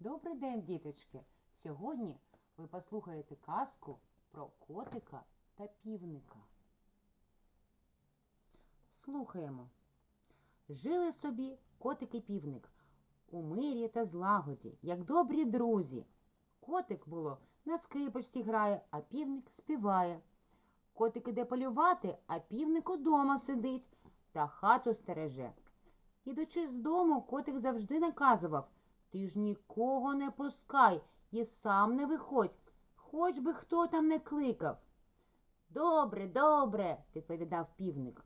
Добрий день, діточки! Сьогодні ви послухаєте казку про котика та півника. Слухаємо. Жили собі котик і півник у мирі та злагоді, як добрі друзі. Котик було на скрипочці грає, а півник співає. Котик іде полювати, а півник удома сидить та хату стереже. Ідучи з дому, котик завжди наказував Ти ж нікого не пускай і сам не виходь, хоч би хто там не кликав. Добре, добре, відповідав півник.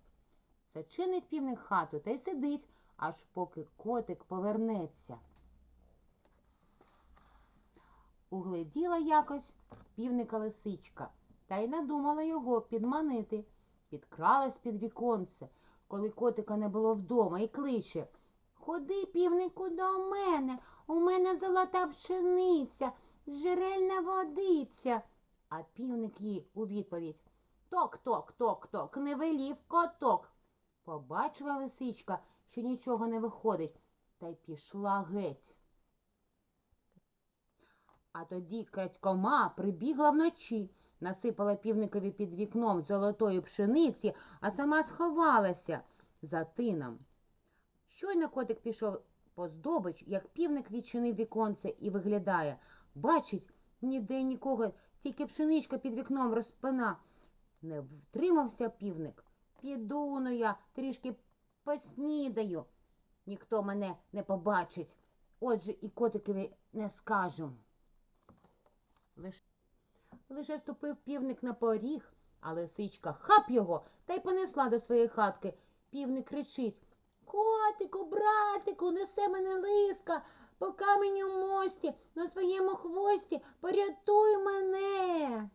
Зачинить півник хату та й сидить, аж поки котик повернеться. Угледіла якось півника лисичка та й надумала його підманити. Підкралась під віконце, коли котика не було вдома, і кличе Ходи, півнику, до мене, у мене золота пшениця, джерельна водиця. А півник їй у відповідь Ток-ток, ток-ток, не велів коток. Побачила лисичка, що нічого не виходить, та й пішла геть. А тоді крадькома прибігла вночі, насипала півникові під вікном золотої пшениці, а сама сховалася за тином. Щойно котик пішов по здобич, як півник відчинив віконце і виглядає. Бачить, ніде нікого, тільки пшеничка під вікном розпина. Не втримався півник. Піду ну я трішки поснідаю. Ніхто мене не побачить. Отже, і котикові не скажу. Лиш... Лише ступив півник на поріг, а лисичка хап його та й понесла до своєї хатки. Півник кричить Котику, братику, несе мене лиска по каменю мості на своєму хвості, порятуй мене.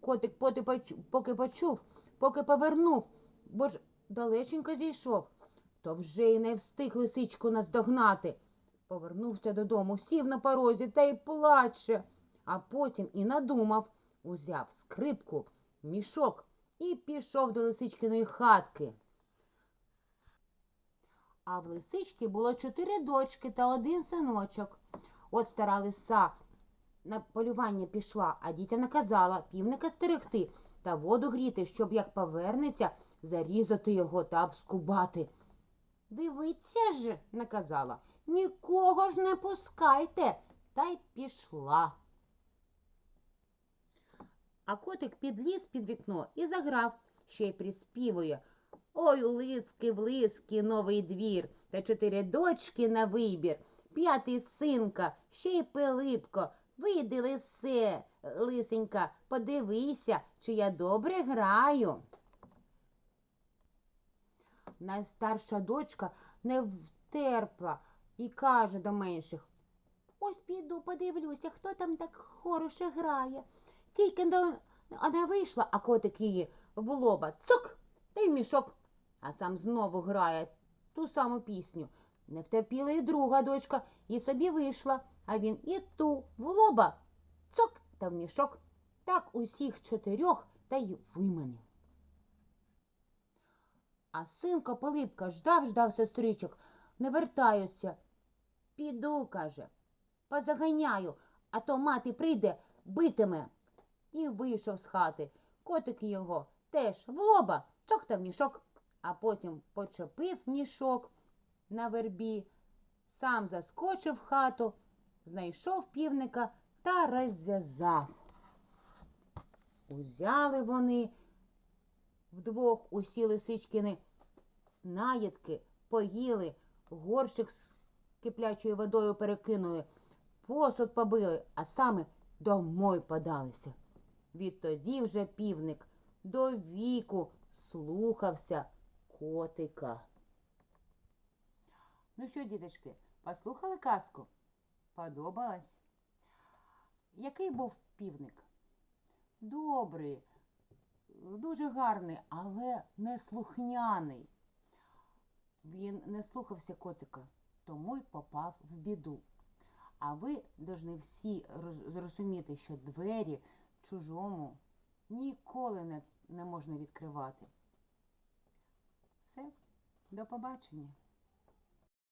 Котик поти поки почув, поки повернув, бо ж далеченько зійшов, то вже й не встиг лисичку наздогнати. Повернувся додому, сів на порозі та й плаче, а потім і надумав, узяв скрипку, мішок і пішов до лисичкиної хатки. А в лисички було чотири дочки та один синочок. От стара лиса на полювання пішла, а дітя наказала півника стерегти та воду гріти, щоб як повернеться, зарізати його та обскубати. Дивиться ж, наказала, нікого ж не пускайте, та й пішла. А котик підліз під вікно і заграв, ще й приспівує. Ой, у лиски в лиски новий двір, та чотири дочки на вибір, п'ятий синка, ще й Пилипко. Вийди, лисе, лисенька, подивися, чи я добре граю. Найстарша дочка не втерпла і каже до менших Ось піду, подивлюся, хто там так хороше грає. Тільки вона вийшла, а котик її в лоба цук та й в мішок, а сам знову грає ту саму пісню. Не втерпіла і друга дочка, і собі вийшла, а він і ту в лоба цок та в мішок. Так усіх чотирьох та й виманив. А синко Пилипка ждав, ждав сестричок, не вертаються. Піду, каже, позаганяю, а то мати прийде, битиме. І вийшов з хати. Котик його теж в лоба, цок та в мішок, а потім почепив мішок на вербі, сам заскочив в хату, знайшов півника та розв'язав. Узяли вони вдвох усі лисичкини наїдки, поїли, горщик з киплячою водою перекинули, посуд побили, а саме домой подалися. Відтоді вже півник до віку слухався котика. Ну що, діточки, послухали казку? Подобалось? Який був півник? Добрий, дуже гарний, але неслухняний. Він не слухався котика, тому й попав в біду. А ви повинні всі зрозуміти, що двері чужому ніколи не, не можна відкривати. Все, до побачення.